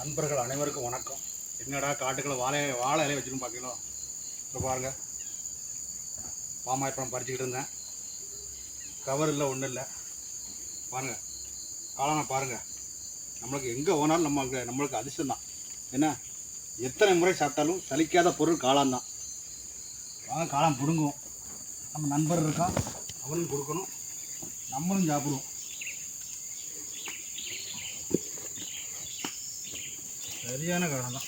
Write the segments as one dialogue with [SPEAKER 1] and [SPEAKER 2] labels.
[SPEAKER 1] நண்பர்கள் அனைவருக்கும் வணக்கம். என்னடா காட்டுக்குள்ள வாழை வாழை இலையை வச்சுன்னு பார்க்கணும் இப்போ பாருங்கள் பாமாயப்பழம் பறிச்சுக்கிட்டு இருந்தேன். கவர் இல்லை ஒன்றும் இல்லை. பாருங்கள் காலான பாருங்கள் நம்மளுக்கு எங்கே போனாலும் நம்மளுக்கு நம்மளுக்கு அதிர்ஷ்டம் தான். என்ன? எத்தனை முறை சாப்பிட்டாலும் சலிக்காத பொருள் காளான் தான். வாங்க காளான் பிடுங்குவோம். நம்ம நண்பர் இருக்கான் அவனும் கொடுக்கணும். நம்மளும் சாப்பிடுவோம். சரியான காலம் தான்.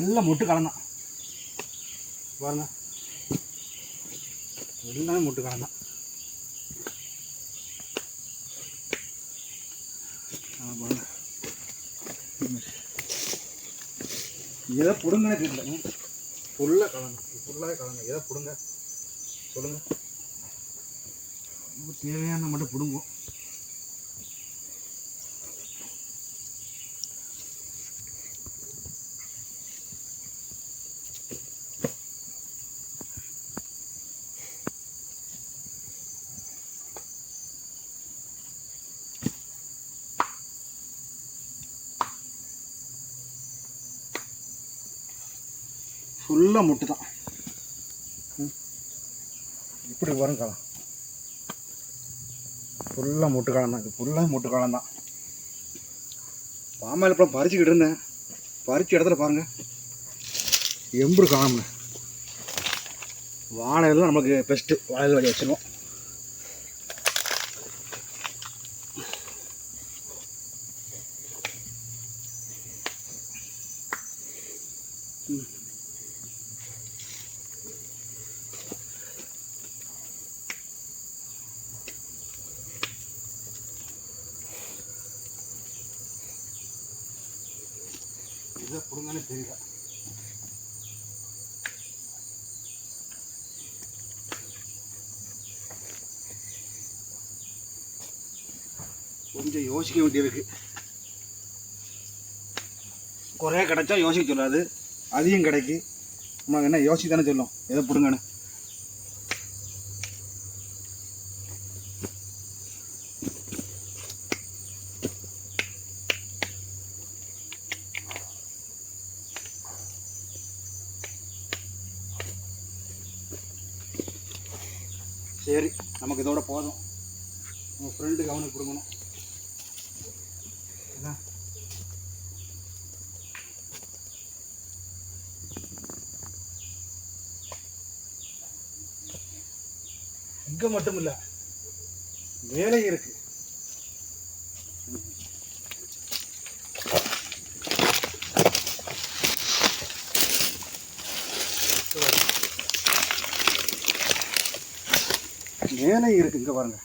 [SPEAKER 1] எல்லாம் மொட்டு காலம் தான். பாருங்க. எல்லாமே மொட்டு காலம் தான். எதை பிடுங்கனே தெரியல. ஃபுல்லாக கலங்க ஃபுல்லாகவே கலங்க எதை பிடுங்க? சொல்லுங்கள் தேவையான மட்டும் பிடுங்குவோம். ஃபுல்லாக முட்டு தான். இப்படி வரும் காலம் ஃபுல்லாக முட்டு காலம் தான். இது ஃபுல்லாக முட்டு காலம் தான். பாமாயில் பழம் பறிச்சுக்கிட்டு இருந்தேன். பறிச்ச இடத்துல பாருங்க. எம்புடு காலம்ங்க வாழைலாம் நமக்கு பெஸ்ட்டு வாழையில் வச்சு வச்சிருவோம். இதை பிடுங்கன்னு தெரியல. கொஞ்சம் யோசிக்க வேண்டியிருக்கு குறைய கிடைச்சா யோசிக்க சொல்லாது. அதிகம் கிடைக்கு. நம்ம என்ன யோசிக்க தானே சொல்லும். எதை பிடுங்கன்னு சரி நமக்கு இதோட போதும். உங்கள் ஃப்ரெண்டு கவனம் கொடுக்கணும். என்ன? இங்கே மட்டும் இல்லை வேலை இருக்கு. மேலே இருக்குது இங்கே பாருங்கள்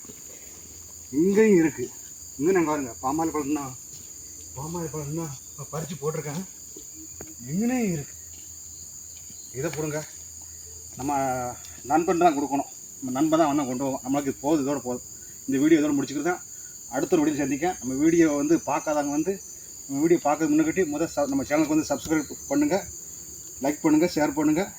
[SPEAKER 1] இங்கேயும் இருக்குது இங்கே நாங்கள் பாருங்கள் பாமாயில் பழம்னா பாமாயில் பழம்னா பறித்து போட்டிருக்கேன். இங்கேயும் இருக்கு. இதை போடுங்க நம்ம நண்பன் தான் கொடுக்கணும். நம்ம நண்பன் தான் வேணா கொண்டு போவோம். நம்மளுக்கு போகுது போதும். இதோட போதும். இந்த வீடியோ இதோட முடிச்சிக்கிறதுதான் அடுத்த ஒரு வீடியோ சந்திக்க நம்ம வீடியோ வந்து பார்க்காதவங்க வந்து நம்ம வீடியோ பார்க்கறது முன்னாடி முதல் ச- நம்ம சேனலுக்கு வந்து சப்ஸ்கிரைப் பண்ணுங்கள் லைக் பண்ணுங்கள் ஷேர் பண்ணுங்கள்